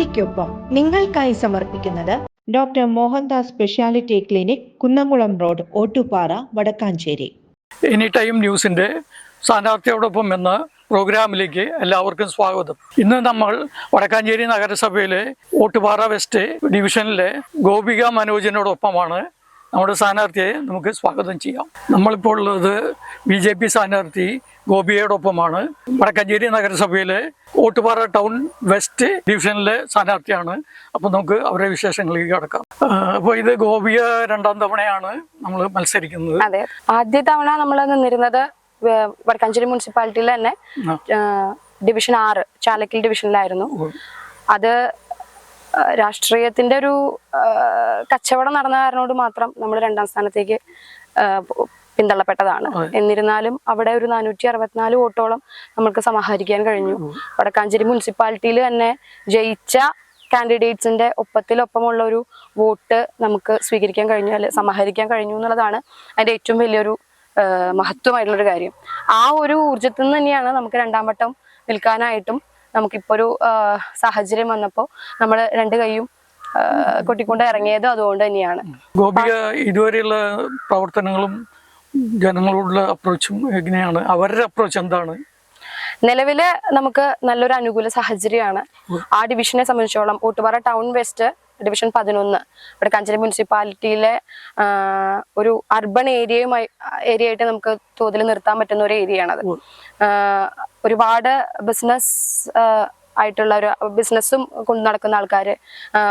സ്ഥാനാർത്ഥിക്കൊപ്പം നിങ്ങൾക്കായി സമർപ്പിക്കുന്നത് doctor Mohandas speciality clinic Kunnamkulam road Ottupara Vadakkanchery. Any time ന്യൂസിന്റെ സ്ഥാനാർത്ഥിയോടൊപ്പം എന്ന പ്രോഗ്രാമിലേക്ക് എല്ലാവർക്കും സ്വാഗതം. ഇന്ന് നമ്മൾ വടക്കാഞ്ചേരി നഗരസഭയിലെ ഓട്ടുപാറ വെസ്റ്റ് ഡിവിഷനിലെ ഗോപിക മനോജിനോടൊപ്പമാണ് നമ്മുടെ സ്ഥാനാർത്ഥിയെ നമുക്ക് സ്വാഗതം ചെയ്യാം. നമ്മളിപ്പോൾ ഉള്ളത് ബി ജെ പി സ്ഥാനാർത്ഥി ഗോപിയോടൊപ്പമാണ്. വടക്കഞ്ചേരി നഗരസഭയിലെ ഓട്ടുപാറ ടൗൺ വെസ്റ്റ് ഡിവിഷനിലെ സ്ഥാനാർത്ഥിയാണ്. അപ്പോൾ നമുക്ക് അവരുടെ വിശേഷങ്ങളിലേക്ക് കടക്കാം. അപ്പോൾ ഇത് ഗോപിയ രണ്ടാം തവണയാണ് നമ്മൾ മത്സരിക്കുന്നത്. അതെ. ആദ്യ തവണ നമ്മൾ നിന്നിരുന്നത് വടക്കഞ്ചേരി മുനിസിപ്പാലിറ്റിയിൽ തന്നെ ഡിവിഷൻ ആറ് ചാലക്കൽ ഡിവിഷനിലായിരുന്നു. അത് രാഷ്ട്രീയത്തിന്റെ ഒരു കച്ചവടം നടന്ന കാരണോട് മാത്രം നമ്മൾ രണ്ടാം സ്ഥാനത്തേക്ക് പിന്തള്ളപ്പെട്ടതാണ്. എന്നിരുന്നാലും അവിടെ ഒരു നാനൂറ്റി അറുപത്തിനാല് വോട്ടോളം നമ്മൾക്ക് സമാഹരിക്കാൻ കഴിഞ്ഞു. വടക്കാഞ്ചേരി മുനിസിപ്പാലിറ്റിയിൽ തന്നെ ജയിച്ച കാൻഡിഡേറ്റ്സിന്റെ ഒപ്പത്തിലൊപ്പമുള്ള ഒരു വോട്ട് നമുക്ക് സ്വീകരിക്കാൻ കഴിഞ്ഞു അല്ലെ സമാഹരിക്കാൻ കഴിഞ്ഞു എന്നുള്ളതാണ് അതിന്റെ ഏറ്റവും വലിയൊരു മഹത്വമായിട്ടുള്ളൊരു കാര്യം. ആ ഒരു ഊർജത്തിൽ നിന്ന് തന്നെയാണ് നമുക്ക് രണ്ടാം വട്ടം നിൽക്കാനായിട്ടും നമുക്കിപ്പോ ഒരു സാഹചര്യം വന്നപ്പോൾ നമ്മൾ രണ്ട് കൈയും കൊട്ടിക്കൊണ്ട് ഇറങ്ങിയത് അതുകൊണ്ട് തന്നെയാണ്. ഗോപിക ഇതുവരെയുള്ള പ്രവർത്തനങ്ങളും ജനങ്ങളോടുള്ള അപ്രോച്ചും എങ്ങനെയാണ്? അവരുടെ അപ്രോച്ച് എന്താണ്? നിലവിൽ നമുക്ക് നല്ലൊരു അനുകൂല സാഹചര്യമാണ്. ആ ഡിവിഷനെ സംബന്ധിച്ചോളം ഊട്ടുപാറ ടൗൺ വെസ്റ്റ് ഡിവിഷൻ പതിനൊന്ന്. ഇവിടെ കാഞ്ചേരി മുനിസിപ്പാലിറ്റിയിലെ ഒരു അർബൺ ഏരിയയുമായി ഏരിയ ആയിട്ട് നമുക്ക് തോതിൽ നിർത്താൻ പറ്റുന്ന ഒരു ഏരിയ ആണത്. ആ, ഒരുപാട് ബിസിനസ് ആയിട്ടുള്ള ഒരു ബിസിനസ്സും കൊണ്ടു നടക്കുന്ന ആൾക്കാർ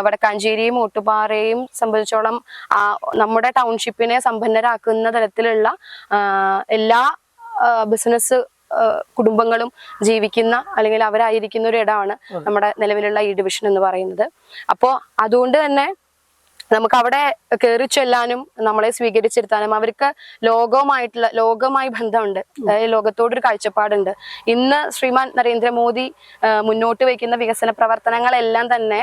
വടക്കാഞ്ചേരിയും ഓട്ടുപാറയും സംബന്ധിച്ചോളം നമ്മുടെ ടൗൺഷിപ്പിനെ സമ്പന്നരാക്കുന്ന തരത്തിലുള്ള എല്ലാ ബിസിനസ് കുടുംബങ്ങളും ജീവിക്കുന്ന അല്ലെങ്കിൽ അവരായിരിക്കുന്ന ഒരു ഇടമാണ് നമ്മുടെ നിലവിലുള്ള ഈ ഡിവിഷൻ എന്ന് പറയുന്നത്. അപ്പോൾ അതുകൊണ്ട് തന്നെ നമുക്ക് അവിടെ കയറി ചെല്ലാനും നമ്മളെ സ്വീകരിച്ചിരുത്താനും അവർക്ക് ലോകവുമായിട്ടുള്ള ലോകവുമായി ബന്ധമുണ്ട്. ലോകത്തോടൊരു കാഴ്ചപ്പാടുണ്ട്. ഇന്ന് ശ്രീമാൻ നരേന്ദ്രമോദി മുന്നോട്ട് വയ്ക്കുന്ന വികസന പ്രവർത്തനങ്ങളെല്ലാം തന്നെ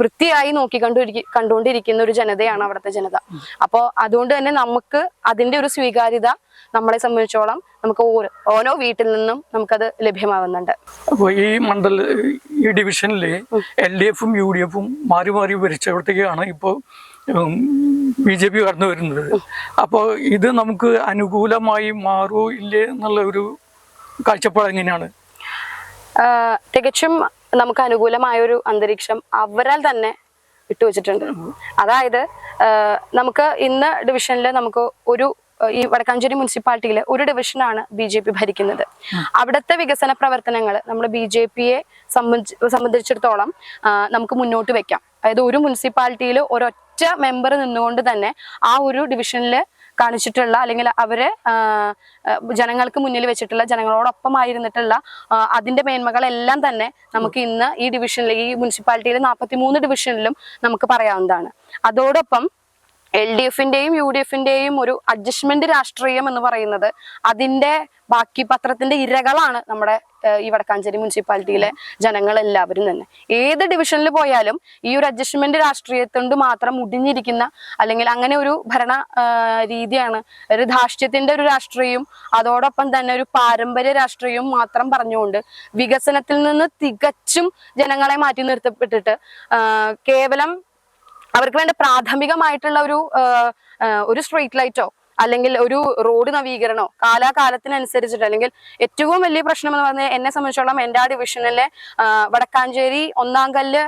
വൃത്തിയായി നോക്കിക്കണ്ടിരിക്ക കണ്ടുകൊണ്ടിരിക്കുന്ന ഒരു ജനതയാണ് അവിടുത്തെ ജനത. അപ്പോൾ അതുകൊണ്ട് തന്നെ നമുക്ക് അതിന്റെ ഒരു സ്വീകാര്യത നമ്മളെ സംബന്ധിച്ചോളം നമുക്ക് ഓരോ വീട്ടിൽ നിന്നും നമുക്കത് ലഭ്യമാവുന്നുണ്ട്. ഈ മണ്ഡല ഈ ഡിവിഷനിലെ എൽ ഡി എഫും യു ഡി എഫും മാറി മാറി ഭരിച്ചവിടത്തേക്കാണ് ഇപ്പോൾ ബി ജെ പി കടന്നു വരുന്നത്. അപ്പോൾ ഇത് നമുക്ക് അനുകൂലമായി മാറൂ ഇല്ലേ എന്നുള്ള ഒരു കാഴ്ചപ്പാട് എങ്ങനെയാണ്? തികച്ചും നമുക്ക് അനുകൂലമായ ഒരു അന്തരീക്ഷം അവരാൽ തന്നെ വിട്ടുവച്ചിട്ടുണ്ട് അതായത് നമുക്ക് ഇന്ന് ഡിവിഷനിൽ നമുക്ക് ഒരു ഈ വടക്കാഞ്ചേരി മുനിസിപ്പാലിറ്റിയിൽ ഒരു ഡിവിഷനാണ് ബി ജെ പി ഭരിക്കുന്നത്. അവിടുത്തെ വികസന പ്രവർത്തനങ്ങൾ നമ്മൾ ബി ജെ പിയെ സംബന്ധിച്ചിടത്തോളം നമുക്ക് മുന്നോട്ട് വെക്കാം. അതായത് ഒരു മുനിസിപ്പാലിറ്റിയിൽ ഒരൊറ്റ മെമ്പർ നിന്നുകൊണ്ട് തന്നെ ആ ഒരു ഡിവിഷനിൽ കാണിച്ചിട്ടുള്ള അല്ലെങ്കിൽ അവരെ ജനങ്ങൾക്ക് മുന്നിൽ വെച്ചിട്ടുള്ള ജനങ്ങളോടൊപ്പം ആയിരുന്നിട്ടുള്ള ആ, അതിന്റെ മേന്മകളെല്ലാം തന്നെ നമുക്ക് ഇന്ന് ഈ ഡിവിഷനിൽ ഈ മുനിസിപ്പാലിറ്റിയിലെ നാൽപ്പത്തി മൂന്ന് ഡിവിഷനിലും നമുക്ക് പറയാവുന്നതാണ്. അതോടൊപ്പം എൽ ഡി എഫിന്റെയും യു ഡി എഫിന്റെയും ഒരു അഡ്ജസ്റ്റ്മെന്റ് രാഷ്ട്രീയം എന്ന് പറയുന്നത് അതിന്റെ ബാക്കി പത്രത്തിന്റെ ഇരകളാണ് നമ്മുടെ ഈ വടക്കാഞ്ചേരി മുനിസിപ്പാലിറ്റിയിലെ ജനങ്ങൾ എല്ലാവരും തന്നെ. ഏത് ഡിവിഷനിൽ പോയാലും ഈ ഒരു അഡ്ജസ്റ്റ്മെന്റ് രാഷ്ട്രീയത്തോണ്ട് മാത്രം മുടിഞ്ഞിരിക്കുന്ന അല്ലെങ്കിൽ അങ്ങനെ ഒരു ഭരണ രീതിയാണ് ഒരു ധാർഷ്ട്യത്തിന്റെ ഒരു രാഷ്ട്രീയം അതോടൊപ്പം തന്നെ ഒരു പാരമ്പര്യ രാഷ്ട്രീയം മാത്രം പറഞ്ഞുകൊണ്ട് വികസനത്തിൽ നിന്ന് തികച്ചും ജനങ്ങളെ മാറ്റി നിർത്തപ്പെട്ടിട്ട് കേവലം അവർക്ക് വേണ്ട പ്രാഥമികമായിട്ടുള്ള ഒരു ഒരു സ്ട്രീറ്റ് ലൈറ്റോ അല്ലെങ്കിൽ ഒരു റോഡ് നവീകരണോ കാലാകാലത്തിനനുസരിച്ചിട്ട് അല്ലെങ്കിൽ ഏറ്റവും വലിയ പ്രശ്നം എന്ന് പറഞ്ഞാൽ എന്നെ സംബന്ധിച്ചോളം എന്റെ ആ ഡിവിഷനിലെ വടക്കാഞ്ചേരി ഒന്നാം കല്ല്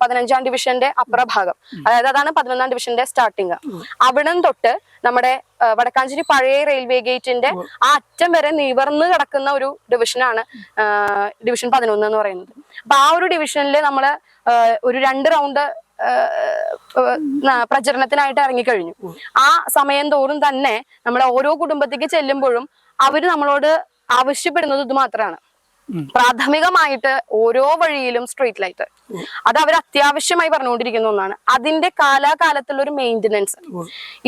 പതിനഞ്ചാം ഡിവിഷന്റെ അപ്രഭാഗം അതായത് അതാണ് പതിനൊന്നാം ഡിവിഷന്റെ സ്റ്റാർട്ടിങ് അവിടം തൊട്ട് നമ്മുടെ വടക്കാഞ്ചേരി പഴയ റെയിൽവേ ഗേറ്റിന്റെ ആ അറ്റം വരെ നിവർന്ന് കിടക്കുന്ന ഒരു ഡിവിഷനാണ് ഡിവിഷൻ പതിനൊന്ന് എന്ന് പറയുന്നത്. അപ്പൊ ആ ഒരു ഡിവിഷനിൽ നമ്മൾ ഒരു രണ്ട് റൗണ്ട് പ്രചരണത്തിനായിട്ട് ഇറങ്ങിക്കഴിഞ്ഞു. ആ സമയം തോറും തന്നെ നമ്മളെ ഓരോ കുടുംബത്തേക്ക് ചെല്ലുമ്പോഴും അവർ നമ്മളോട് ആവശ്യപ്പെടുന്നത് ഇത് മാത്രമാണ് പ്രാഥമികമായിട്ട് ഓരോ വഴിയിലും സ്ട്രീറ്റ് ലൈറ്റ് അത് അവർ അത്യാവശ്യമായി പറഞ്ഞുകൊണ്ടിരിക്കുന്ന ഒന്നാണ്. അതിന്റെ കാലാകാലത്തുള്ള ഒരു മെയിന്റനൻസ്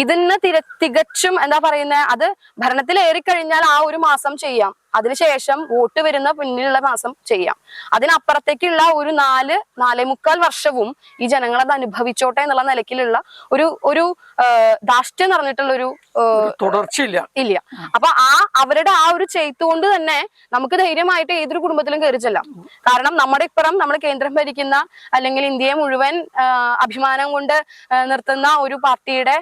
ഇതിന് തിര തികച്ചും എന്താ പറയുന്നത് അത് ഭരണത്തിൽ ഏറിക്കഴിഞ്ഞാൽ ആ ഒരു മാസം ചെയ്യാം. അതിനുശേഷം വോട്ട് വരുന്ന പിന്നിലുള്ള മാസം ചെയ്യാം. അതിനപ്പുറത്തേക്കുള്ള ഒരു നാല് നാലേ മുക്കാൽ വർഷവും ഈ ജനങ്ങളത് അനുഭവിച്ചോട്ടെ എന്നുള്ള നിലയ്ക്കിലുള്ള ഒരു ഒരു ദാഷ്ട്യം എന്ന് നിറഞ്ഞിട്ടുള്ള ഒരു തുടർച്ചയില്ല. ഇല്ല. അപ്പൊ ആ അവരുടെ ആ ഒരു ചെയ്ത്ത് കൊണ്ട് തന്നെ നമുക്ക് ധൈര്യമായിട്ട് ഏതൊരു കുടുംബത്തിലും കയറി ചെല്ലാം. കാരണം നമ്മുടെ ഇപ്പുറം നമ്മൾ കേന്ദ്രം ഭരിക്കുന്ന അല്ലെങ്കിൽ ഇന്ത്യയെ മുഴുവൻ അഭിമാനം കൊണ്ട് നിർത്തുന്ന ഒരു പാർട്ടിയുടെ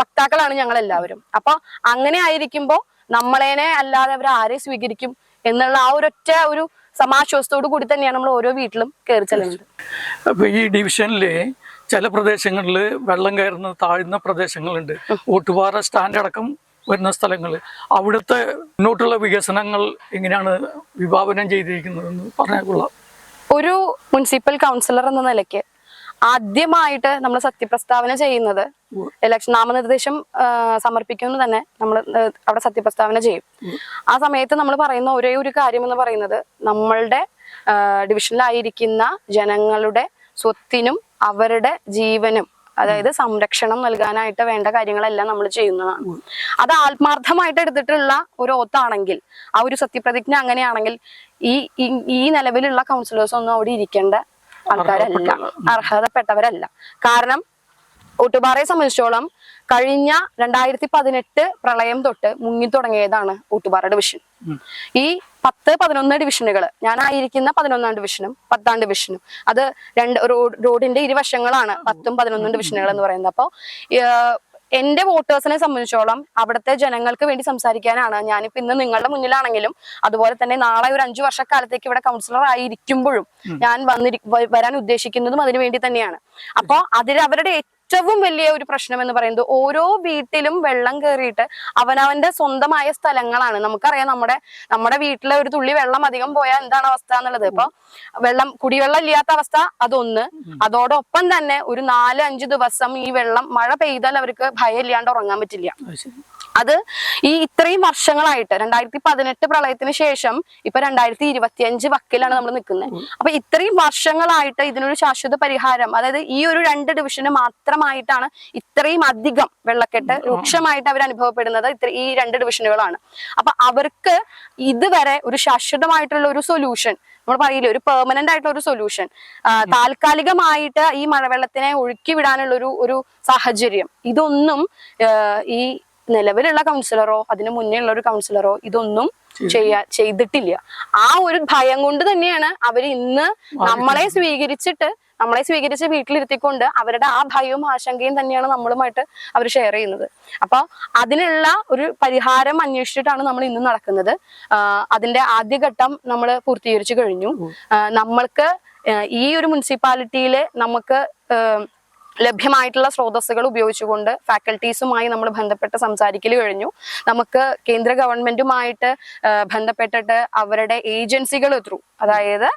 വക്താക്കളാണ് ഞങ്ങൾ എല്ലാവരും അപ്പൊ അങ്ങനെ ആയിരിക്കുമ്പോ നമ്മളേനെ അല്ലാതെ അവർ ആരെ സ്വീകരിക്കും എന്നുള്ള ആ ഒരൊറ്റ ഒരു സമാശ്വാസത്തോടു കൂടി തന്നെയാണ് നമ്മൾ ഓരോ വീട്ടിലും കയറി ചെല്ലുന്നത്. അപ്പൊ ഈ ഡിവിഷനിൽ ചില പ്രദേശങ്ങളിൽ വെള്ളം കയറുന്ന താഴ്ന്ന പ്രദേശങ്ങളുണ്ട്. ഓട്ടുപാറ സ്റ്റാൻഡ് അടക്കം വരുന്ന സ്ഥലങ്ങൾ അവിടുത്തെ മുന്നോട്ടുള്ള വികസനങ്ങൾ എങ്ങനെയാണ് വിഭാവനം ചെയ്തിരിക്കുന്നത് പറഞ്ഞാൽ ഒരു മുനിസിപ്പൽ കൗൺസിലർ എന്ന നിലയ്ക്ക് ആദ്യമായിട്ട് നമ്മൾ സത്യപ്രസ്താവന ചെയ്യുന്നത് ഇലക്ഷൻ നാമനിർദ്ദേശം സമർപ്പിക്കുമെന്ന് തന്നെ നമ്മൾ അവിടെ സത്യപ്രസ്താവന ചെയ്യും. ആ സമയത്ത് നമ്മൾ പറയുന്ന ഒരേ ഒരു കാര്യം എന്ന് പറയുന്നത് നമ്മളുടെ ഡിവിഷനിലായിരിക്കുന്ന ജനങ്ങളുടെ സ്വത്തിനും അവരുടെ ജീവനും അതായത് സംരക്ഷണം നൽകാനായിട്ട് വേണ്ട കാര്യങ്ങളെല്ലാം നമ്മൾ ചെയ്യുന്നതാണ്. അത് ആത്മാർത്ഥമായിട്ട് എടുത്തിട്ടുള്ള ഒരു ഓത്താണെങ്കിൽ ആ ഒരു സത്യപ്രതിജ്ഞ അങ്ങനെയാണെങ്കിൽ ഈ- ഈ നിലവിലുള്ള കൗൺസിലേഴ്സ് ഒന്നും അവിടെ ഇരിക്കേണ്ട ആൾക്കാരല്ല. അർഹതപ്പെട്ടവരല്ല. കാരണം ഊട്ടുപാറയെ സംബന്ധിച്ചോളം കഴിഞ്ഞ രണ്ടായിരത്തി പതിനെട്ട് പ്രളയം തൊട്ട് മുങ്ങി തുടങ്ങിയതാണ് ഊട്ടുപാറ ഡിവിഷൻ ഈ പത്ത് പതിനൊന്ന് ഡിവിഷനുകൾ ഞാനായിരിക്കുന്ന പതിനൊന്നാം ഡിവിഷനും പത്താം ഡിവിഷനും അത് രണ്ട് റോഡ് റോഡിന്റെ ഇരുവശങ്ങളാണ് പത്തും പതിനൊന്നും ഡിവിഷനുകൾ എന്ന് പറയുന്നത് അപ്പോൾ എന്റെ വോട്ടേഴ്സിനെ സംബന്ധിച്ചോളം അവിടുത്തെ ജനങ്ങൾക്ക് വേണ്ടി സംസാരിക്കാനാണ് ഞാനിപ്പോ ഇന്ന് നിങ്ങളുടെ മുന്നിലാണെങ്കിലും അതുപോലെ തന്നെ നാളെ ഒരു അഞ്ചു വർഷക്കാലത്തേക്ക് ഇവിടെ കൗൺസിലർ ആയിരിക്കുമ്പോഴും ഞാൻ വന്നിരി വരാൻ ഉദ്ദേശിക്കുന്നതും അതിനു വേണ്ടി തന്നെയാണ്. അപ്പൊ അതിൽ അവരുടെ ഏറ്റവും വലിയ ഒരു പ്രശ്നം എന്ന് പറയുന്നത് ഓരോ വീട്ടിലും വെള്ളം കയറിയിട്ട് അവനവന്റെ സ്വന്തമായ സ്ഥലങ്ങളാണ്. നമുക്കറിയാം നമ്മുടെ നമ്മുടെ വീട്ടിലെ ഒരു തുള്ളി വെള്ളം അധികം പോയാൽ എന്താണ് അവസ്ഥ എന്നുള്ളത്. ഇപ്പൊ വെള്ളം കുടിവെള്ളം ഇല്ലാത്ത അവസ്ഥ അതൊന്ന്. അതോടൊപ്പം തന്നെ ഒരു നാല് അഞ്ച് ദിവസം ഈ വെള്ളം മഴ പെയ്താൽ അവർക്ക് ഭയം ഇല്ലാണ്ട് ഉറങ്ങാൻ പറ്റില്ല. അത് ഈ ഇത്രയും വർഷങ്ങളായിട്ട് രണ്ടായിരത്തി പതിനെട്ട് പ്രളയത്തിന് ശേഷം ഇപ്പൊ രണ്ടായിരത്തി ഇരുപത്തി അഞ്ച് വക്കിലാണ് നമ്മൾ നിൽക്കുന്നത്. അപ്പൊ ഇത്രയും വർഷങ്ങളായിട്ട് ഇതിനൊരു ശാശ്വത പരിഹാരം അതായത് ഈ ഒരു രണ്ട് ഡിവിഷന് മാത്രമായിട്ടാണ് ഇത്രയും അധികം വെള്ളക്കെട്ട് രൂക്ഷമായിട്ട് അവർ അനുഭവപ്പെടുന്നത് ഇത്ര ഈ രണ്ട് ഡിവിഷനുകളാണ്. അപ്പൊ അവർക്ക് ഇതുവരെ ഒരു ശാശ്വതമായിട്ടുള്ള ഒരു സൊല്യൂഷൻ നമ്മൾ പറയില്ലേ ഒരു പെർമനന്റ് ആയിട്ടുള്ള ഒരു സൊല്യൂഷൻ താൽക്കാലികമായിട്ട് ഈ മഴവെള്ളത്തിനെ ഒഴുക്കി വിടാനുള്ള ഒരു ഒരു സാഹചര്യം ഇതൊന്നും ഈ നിലവിലുള്ള കൗൺസിലറോ അതിന് മുന്നേ ഉള്ള ഒരു കൗൺസിലറോ ഇതൊന്നും ചെയ്യാ ചെയ്തിട്ടില്ല. ആ ഒരു ഭയം കൊണ്ട് തന്നെയാണ് അവർ ഇന്ന് നമ്മളെ സ്വീകരിച്ചിട്ട് നമ്മളെ സ്വീകരിച്ച് വീട്ടിലിരുത്തിക്കൊണ്ട് അവരുടെ ആ ഭയവും ആശങ്കയും തന്നെയാണ് നമ്മളുമായിട്ട് അവർ ഷെയർ ചെയ്യുന്നത്. അപ്പൊ അതിനുള്ള ഒരു പരിഹാരം അന്വേഷിച്ചിട്ടാണ് നമ്മൾ ഇന്ന് നടക്കുന്നത്. അതിന്റെ ആദ്യഘട്ടം നമ്മൾ പൂർത്തീകരിച്ചു കഴിഞ്ഞു. നമ്മൾക്ക് ഈ ഒരു മുനിസിപ്പാലിറ്റിയിൽ നമുക്ക് ലഭ്യമായിട്ടുള്ള സ്രോതസ്സുകൾ ഉപയോഗിച്ചുകൊണ്ട് ഫാക്കൽറ്റീസുമായി നമ്മൾ ബന്ധപ്പെട്ട് സംസാരിക്കൽ കഴിഞ്ഞു. നമുക്ക് കേന്ദ്ര ഗവൺമെന്റുമായിട്ട് ബന്ധപ്പെട്ടിട്ട് അവരുടെ ഏജൻസികൾ ത്രൂ അതായത്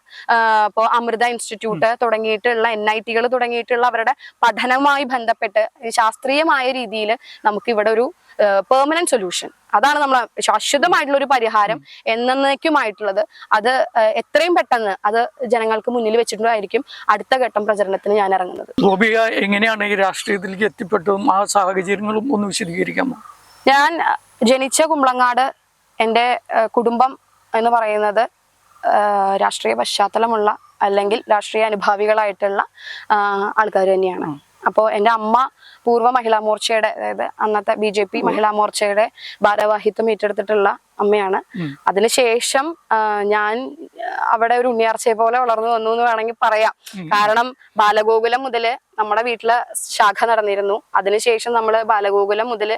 ഇപ്പോൾ അമൃത ഇൻസ്റ്റിറ്റ്യൂട്ട് തുടങ്ങിയിട്ടുള്ള എൻ ഐ ടികൾ തുടങ്ങിയിട്ടുള്ള അവരുടെ പഠനവുമായി ബന്ധപ്പെട്ട് ശാസ്ത്രീയമായ രീതിയിൽ നമുക്ക് ഇവിടെ ഒരു പെർമനന്റ് സൊല്യൂഷൻ അതാണ് നമ്മൾ ശാശ്വതമായിട്ടുള്ള ഒരു പരിഹാരം എന്നേക്കുമായിട്ടുള്ളത് അത് എത്രയും പെട്ടെന്ന് അത് ജനങ്ങൾക്ക് മുന്നിൽ വെച്ചിട്ടുണ്ടായിരിക്കും അടുത്ത ഘട്ടം പ്രചരണത്തിന് ഞാൻ ഇറങ്ങുന്നത്. ഗോപിക എങ്ങനെയാണ് ഈ രാഷ്ട്രീയത്തിലേക്ക് എത്തിപ്പെട്ടതും ആ സാഹചര്യങ്ങളും ഒന്ന് വിശദീകരിക്കാമോ? ഞാൻ ജനിച്ച കുമ്പളങ്ങാട് എന്റെ കുടുംബം എന്ന് പറയുന്നത് രാഷ്ട്രീയ പശ്ചാത്തലമുള്ള അല്ലെങ്കിൽ രാഷ്ട്രീയ അനുഭാവികളായിട്ടുള്ള ആൾക്കാർ തന്നെയാണ്. അപ്പോൾ എന്റെ അമ്മ പൂർവ മഹിളാ മോർച്ചയുടെ അതായത് അന്നത്തെ ബി ജെ പി മഹിളാ മോർച്ചയുടെ ഭാരവാഹിത്വം ഏറ്റെടുത്തിട്ടുള്ള അമ്മയാണ്. അതിനുശേഷം ഞാൻ അവിടെ ഒരു ഉണ്ണിയാർച്ചയെ പോലെ വളർന്നു വന്നു എന്ന് വേണമെങ്കിൽ പറയാം. കാരണം ബാലഗോകുലം മുതൽ നമ്മുടെ വീട്ടിലെ ശാഖ നടന്നിരുന്നു. അതിനുശേഷം നമ്മൾ ബാലഗോകുലം മുതൽ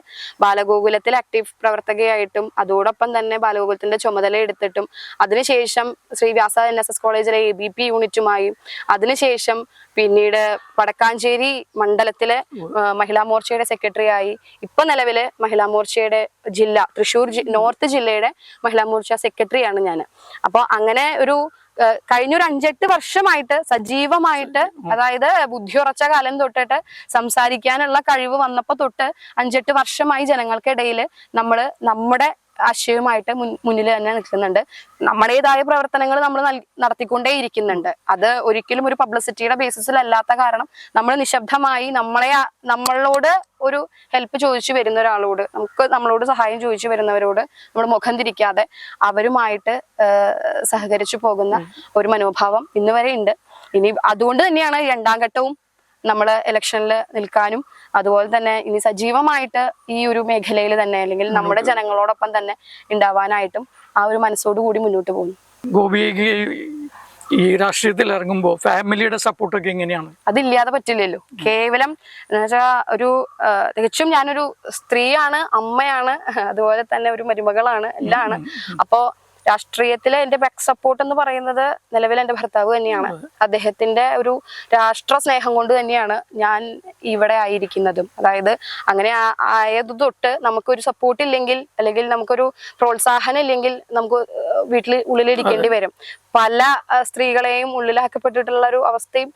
ബാലഗോകുലത്തിൽ ആക്റ്റീവ് പ്രവർത്തകയായിട്ടും അതോടൊപ്പം തന്നെ ബാലഗോകുലത്തിന്റെ ചുമതല എടുത്തിട്ടും അതിനുശേഷം Shri Vyasa N S S കോളേജിലെ എ ബി പി യൂണിറ്റുമായും അതിനുശേഷം പിന്നീട് വടക്കാഞ്ചേരി മണ്ഡലത്തിലെ മഹിളാ മോർച്ചയുടെ സെക്രട്ടറി ആയി. ഇപ്പൊ നിലവിൽ മഹിളാ മോർച്ചയുടെ ജില്ല തൃശൂർ നോർത്ത് നോർത്ത് ജില്ലയുടെ മഹിളാ മോർച്ച സെക്രട്ടറിയാണ് ഞാൻ അപ്പോൾ അങ്ങനെ ഒരു കഴിഞ്ഞ ഒരു അഞ്ചെട്ട് വർഷമായിട്ട് സജീവമായിട്ട് അതായത് ബുദ്ധിയുറച്ച കാലം തൊട്ടിട്ട് സംസാരിക്കാനുള്ള കഴിവ് വന്നപ്പോ തൊട്ട് അഞ്ചെട്ട് വർഷമായി ജനങ്ങൾക്കിടയിൽ നമ്മൾ നമ്മുടെ ആശയവുമായിട്ട് മുന്നിൽ തന്നെ നിൽക്കുന്നുണ്ട്. നമ്മുടേതായ പ്രവർത്തനങ്ങൾ നമ്മൾ നടത്തിക്കൊണ്ടേ ഇരിക്കുന്നുണ്ട്. അത് ഒരിക്കലും ഒരു പബ്ലിസിറ്റിയുടെ ബേസിസിൽ അല്ലാത്ത കാരണം നമ്മൾ നിശബ്ദമായി നമ്മളെ നമ്മളോട് ഒരു ഹെൽപ്പ് ചോദിച്ചു വരുന്ന ഒരാളോട് നമുക്ക് നമ്മളോട് സഹായം ചോദിച്ചു വരുന്നവരോട് നമ്മൾ മുഖം തിരിക്കാതെ അവരുമായിട്ട് സഹകരിച്ചു പോകുന്ന ഒരു മനോഭാവം ഇന്ന് വരെ ഉണ്ട്. ഇനി അതുകൊണ്ട് തന്നെയാണ് രണ്ടാം ഘട്ടവും നമ്മൾ ഇലക്ഷനിൽ നിൽക്കാനും അതുപോലെ തന്നെ ഇനി സജീവമായിട്ട് ഈ ഒരു മേഖലയിൽ തന്നെ അല്ലെങ്കിൽ നമ്മുടെ ജനങ്ങളോടൊപ്പം തന്നെ ഉണ്ടാവാനായിട്ടും ആ ഒരു മനസ്സോടു കൂടി മുന്നോട്ട് പോകുന്നു. ഗോപിക്ക് ഈ രാഷ്ട്രീയത്തിൽ ഇറങ്ങുമ്പോൾ ഫാമിലിയുടെ സപ്പോർട്ടൊക്കെ എങ്ങനെയാണ്? അതില്ലാതെ പറ്റില്ലല്ലോ. കേവലം ഒരു തികച്ചും ഞാനൊരു സ്ത്രീയാണ് അമ്മയാണ് അതുപോലെ തന്നെ ഒരു മരുമകളാണ് എല്ലാമാണ് അപ്പോ രാഷ്ട്രീയത്തിലെ എന്റെ ബാക്ക് സപ്പോർട്ട് എന്ന് പറയുന്നത് നിലവിൽ എന്റെ ഭർത്താവ് തന്നെയാണ്. അദ്ദേഹത്തിന്റെ ഒരു രാഷ്ട്ര സ്നേഹം കൊണ്ട് തന്നെയാണ് ഞാൻ ഇവിടെ ആയിരിക്കുന്നതും. അതായത് അങ്ങനെ ആയത് തൊട്ട് നമുക്കൊരു സപ്പോർട്ട് ഇല്ലെങ്കിൽ അല്ലെങ്കിൽ നമുക്കൊരു പ്രോത്സാഹനം ഇല്ലെങ്കിൽ നമുക്ക് വീട്ടിൽ ഉള്ളിലിരിക്കേണ്ടി വരും. പല സ്ത്രീകളെയും ഉള്ളിലാക്കപ്പെട്ടിട്ടുള്ള ഒരു അവസ്ഥയും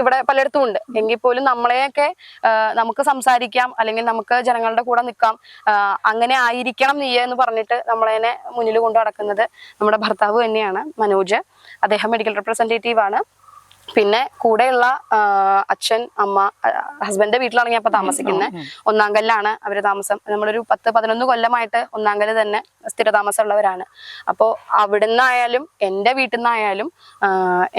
ഇവിടെ പലയിടത്തും ഉണ്ട്. എങ്കിൽ പോലും നമ്മളെയൊക്കെ നമുക്ക് സംസാരിക്കാം അല്ലെങ്കിൽ നമുക്ക് ജനങ്ങളുടെ കൂടെ നിൽക്കാം. അങ്ങനെ ആയിരിക്കണം നീ എന്ന് പറഞ്ഞിട്ട് നമ്മളതിനെ മുന്നിൽ കൊണ്ടു നടക്കുന്നത് നമ്മുടെ ഭർത്താവ് തന്നെയാണ് മനോജ്. അദ്ദേഹം മെഡിക്കൽ റെപ്രസെന്റേറ്റീവ് ആണ്. പിന്നെ കൂടെയുള്ള അച്ഛൻ അമ്മ ഹസ്ബൻഡിന്റെ വീട്ടിലാണ് ഞാൻ ഇപ്പൊ താമസിക്കുന്നത് ഒന്നാം കല്ലാണ് അവർ താമസം. നമ്മളൊരു പത്ത് പതിനൊന്ന് കൊല്ലമായിട്ട് ഒന്നാം കല്ല് തന്നെ സ്ഥിരതാമസമുള്ളവരാണ്. അപ്പോൾ അവിടുന്നായാലും എന്റെ വീട്ടിൽ നിന്നായാലും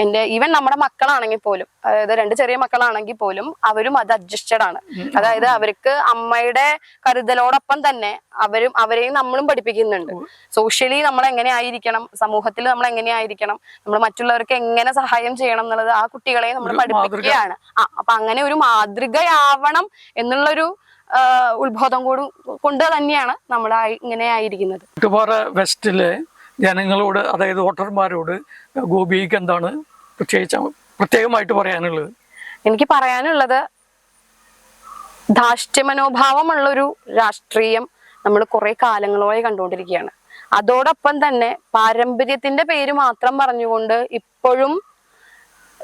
എന്റെ ഈവൻ നമ്മുടെ മക്കളാണെങ്കിൽ പോലും അതായത് രണ്ട് ചെറിയ മക്കളാണെങ്കിൽ പോലും അവരും അത് അഡ്ജസ്റ്റഡ് ആണ്. അതായത് അവർക്ക് അമ്മയുടെ കരുതലോടൊപ്പം തന്നെ അവരും അവരെയും നമ്മളും പഠിപ്പിക്കുന്നുണ്ട്. സോഷ്യലി നമ്മൾ എങ്ങനെ ആയിരിക്കണം സമൂഹത്തിൽ നമ്മൾ എങ്ങനെ ആയിരിക്കണം നമ്മൾ മറ്റുള്ളവർക്ക് എങ്ങനെ സഹായം ചെയ്യണം എന്നുള്ളത് ആ കുട്ടികളെ നമ്മൾ പഠിപ്പിക്കുകയാണ്. ആ അപ്പൊ അങ്ങനെ ഒരു മാതൃകയാവണം എന്നുള്ളൊരു ഉത്ബോധം കൂടും കൊണ്ട് തന്നെയാണ് നമ്മൾ ഇങ്ങനെ ആയിരിക്കുന്നത്. ഒട്ടുപാറ വെസ്റ്റിലെ ജനങ്ങളോട് അതായത് വോട്ടർമാരോട് ഗോപിക്ക് എന്താണ് പ്രത്യേകിച്ച് പ്രത്യേകമായിട്ട് പറയാനുള്ളത്? എനിക്ക് പറയാനുള്ളത് ധാർഷ്ട്യമനോഭാവമുള്ളൊരു രാഷ്ട്രീയം നമ്മൾ കുറെ കാലങ്ങളായി കണ്ടുകൊണ്ടിരിക്കുകയാണ്. അതോടൊപ്പം തന്നെ പാരമ്പര്യത്തിന്റെ പേര് മാത്രം പറഞ്ഞുകൊണ്ട് ഇപ്പോഴും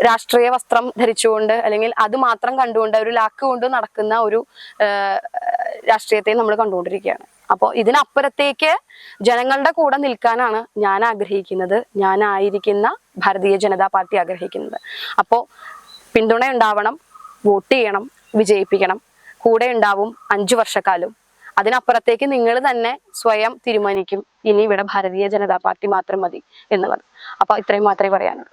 രാഷ്ട്രീയ വസ്ത്രം ധരിച്ചുകൊണ്ട് അല്ലെങ്കിൽ അത് മാത്രം കണ്ടുകൊണ്ട് ഒരു ലാക്ക് കൊണ്ട് നടക്കുന്ന ഒരു രാഷ്ട്രീയത്തെ നമ്മൾ കണ്ടുകൊണ്ടിരിക്കുകയാണ്. അപ്പോൾ ഇതിനപ്പുറത്തേക്ക് ജനങ്ങളുടെ കൂടെ നിൽക്കാനാണ് ഞാൻ ആഗ്രഹിക്കുന്നത്. ഞാനായിരിക്കുന്ന ഭാരതീയ ജനതാ പാർട്ടി ആഗ്രഹിക്കുന്നത്. അപ്പോൾ പിന്തുണ ഉണ്ടാവണം വോട്ട് ചെയ്യണം വിജയിപ്പിക്കണം. കൂടെ ഉണ്ടാവും അഞ്ചു വർഷക്കാലം. അതിനപ്പുറത്തേക്ക് നിങ്ങൾ തന്നെ സ്വയം തീരുമാനിക്കും. ഇനി ഇവിടെ ഭാരതീയ ജനതാ പാർട്ടി മാത്രം മതി എന്നുള്ളത്. അപ്പോൾ ഇത്രയും മാത്രമേ പറയാനുള്ളൂ.